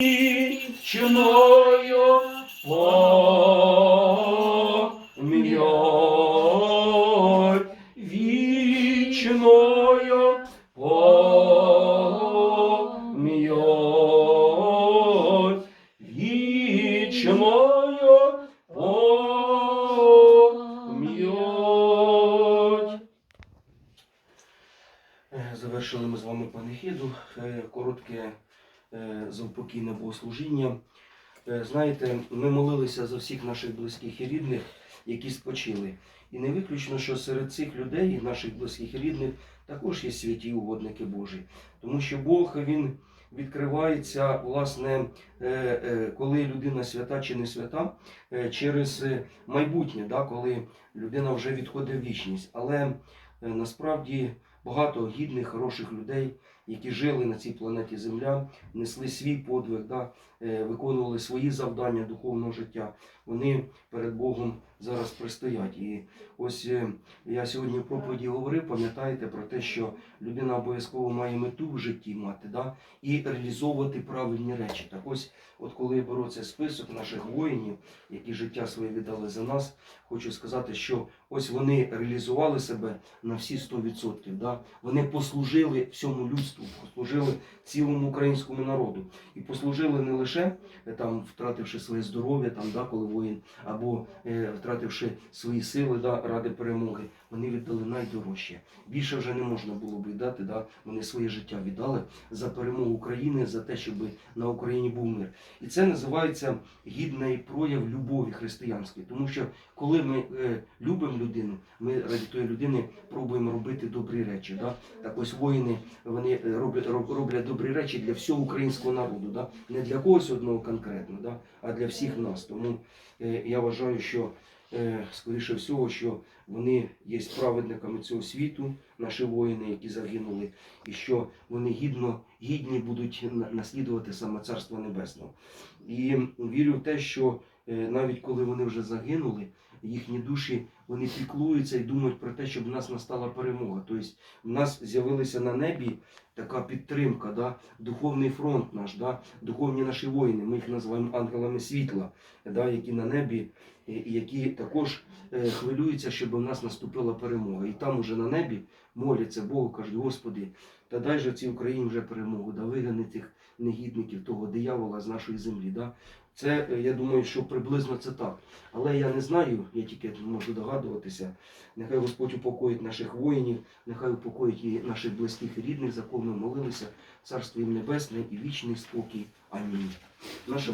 вічною пом'ять, вічною пом'ять, вічною пом'ять. Завершили ми з вами панихиду, е, коротке е, заупокійне богослужіння. Е, Знаєте, ми молилися за всіх наших близьких і рідних, які спочили. І не виключно, що серед цих людей, наших близьких і рідних, також є святі угодники Божі. Тому що Бог він відкривається, власне, е, коли людина свята чи не свята, через майбутнє, да, коли людина вже відходить в вічність. Але насправді багато гідних, хороших людей, які жили на цій планеті Земля, несли свій подвиг, да, е, виконували свої завдання духовного життя. Вони перед Богом зараз пристоять. І ось е, я сьогодні в проповіді говорив, пам'ятаєте про те, що людина обов'язково має мету в житті мати, да, і реалізовувати правильні речі. Так ось, от коли я беру цей список наших воїнів, які життя своє віддали за нас, хочу сказати, що ось вони реалізували себе на всі 100%. Да? Вони послужили всьому людству, послужили цілому українському народу. І послужили не лише е, там, втративши своє здоров'я, там, да, коли воїн, або е, втративши свої сили да, ради перемоги. Вони віддали найдорожче. Більше вже не можна було б віддати. Да? Вони своє життя віддали за перемогу України, за те, щоб на Україні був мир. І це називається гідний прояв любові християнської. Тому що коли ми е, любимо людину, ми ради тої людини пробуємо робити добрі речі. Да? Так ось воїни вони е, роблять, роблять добрі речі для всього українського народу, да? не для когось одного конкретно, да? а для всіх нас. Тому е, я вважаю, що е, скоріше всього, що вони є праведниками цього світу, наші воїни, які загинули, і що вони гідно, гідні будуть наслідувати саме Царство Небесного. І вірю в те, що е, навіть коли вони вже загинули, їхні душі вони піклуються і думають про те, щоб в нас настала перемога. Тобто в нас з'явилася на небі така підтримка, да? духовний фронт наш, да? духовні наші воїни. Ми їх називаємо ангелами світла, да? які на небі, які також е, хвилюються, щоб в нас наступила перемога. І там уже на небі моляться Богу, кажуть, Господи, та дай же цій Україні вже перемогу, да вигони тих негідників, того диявола з нашої землі. Да? Це, е, я думаю, що приблизно це так. Але я не знаю, я тільки можу догадуватися. Нехай Господь упокоїть наших воїнів, нехай упокоїть і наших близьких і рідних, за кого ми молилися. Царство їм небесне і вічний спокій. Амінь. Наша